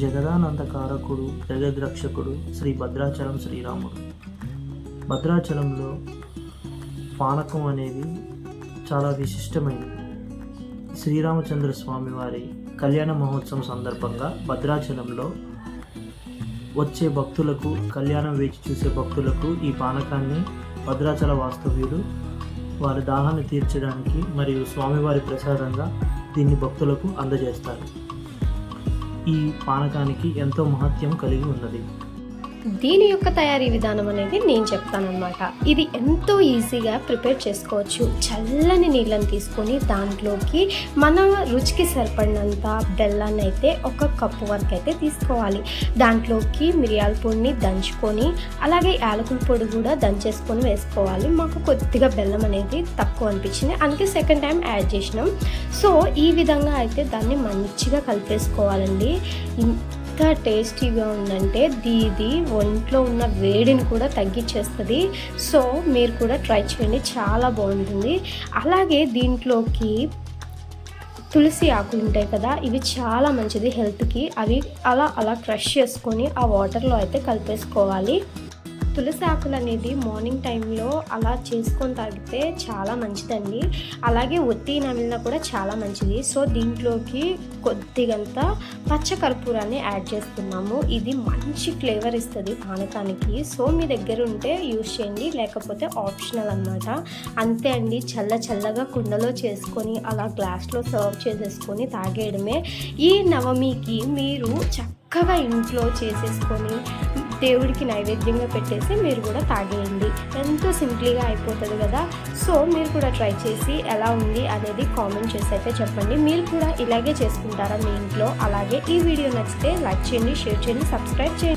జగదానందకారకుడు జగద్రక్షకుడు శ్రీ భద్రాచలం శ్రీరాముడు. భద్రాచలంలో పానకం అనేది చాలా విశిష్టమైనది. శ్రీరామచంద్ర స్వామి వారి కళ్యాణ మహోత్సవం సందర్భంగా భద్రాచలంలో వచ్చే భక్తులకు కళ్యాణం వేచి చూసే భక్తులకు ఈ పానకాన్ని భద్రాచల వాస్తవ్యుడు వారి దాహాన్ని తీర్చడానికి మరియు స్వామివారి ప్రసాదంగా దీన్ని భక్తులకు అందజేస్తారు. ఈ పానకానికి ఎంతో మహత్యం కలిగి ఉన్నది. దీని యొక్క తయారీ విధానం అనేది నేను చెప్తానమాట ఇది ఎంతో ఈజీగా ప్రిపేర్ చేసుకోవచ్చు. చల్లని నీళ్ళని తీసుకొని దాంట్లోకి మన రుచికి సరిపడినంత బెల్లాన్ని అయితే ఒక కప్పు వరకు అయితే తీసుకోవాలి. దాంట్లోకి మిరియాల పొడిని దంచుకొని అలాగే యాలకుల పొడి కూడా దంచేసుకొని వేసుకోవాలి. మాకు కొద్దిగా బెల్లం అనేది తక్కువ అనిపించింది. అందుకే సెకండ్ టైం యాడ్ చేసినాం. సో ఈ విధంగా అయితే దాన్ని మంచిగా కలిపేసుకోవాలండి. ఎంత టేస్టీగా ఉందంటే దీది ఒంట్లో ఉన్న వేడిని కూడా తగ్గించేస్తుంది సో మీరు కూడా ట్రై చేయండి. చాలా బాగుంటుంది. అలాగే దీంట్లోకి తులసి ఆకులు ఉంటాయి కదా ఇవి చాలా మంచిది హెల్త్కి. అవి అలా అలా క్రష్ చేసుకొని ఆ వాటర్లో అయితే కలిపేసుకోవాలి. తులసి ఆకులు అనేది మార్నింగ్ టైంలో అలా చేసుకొని తాగితే చాలా మంచిదండి. అలాగే ఒత్తి నమిలినా కూడా చాలా మంచిది. సో దీంట్లోకి కొద్దిగంత పచ్చ కర్పూరాన్ని యాడ్ చేస్తున్నాము. ఇది మంచి ఫ్లేవర్ ఇస్తుంది పానకానికి. సో మీ దగ్గర ఉంటే యూస్ చేయండి. లేకపోతే ఆప్షనల్ అన్నమాట. అంతే అండి. చల్ల చల్లగా కుండలో చేసుకొని అలా గ్లాస్లో సర్వ్ చేసేసుకొని తాగేయడమే. ఈ నవమికి మీరు చక్కగా ఇంట్లో చేసేసుకొని దేవుడికి నైవేద్యంగా పెట్టేసి మీరు కూడా తాగేయండి. ఎంతో సింప్లీగా అయిపోతుంది కదా. సో మీరు కూడా ట్రై చేసి ఎలా ఉంది అనేది కామెంట్ చేసి అయితే చెప్పండి. మీరు కూడా ఇలాగే చేసుకుంటారా మీ ఇంట్లో? అలాగే ఈ వీడియో నచ్చితే లైక్ చేయండి షేర్ చేయండి సబ్స్క్రైబ్ చేయండి.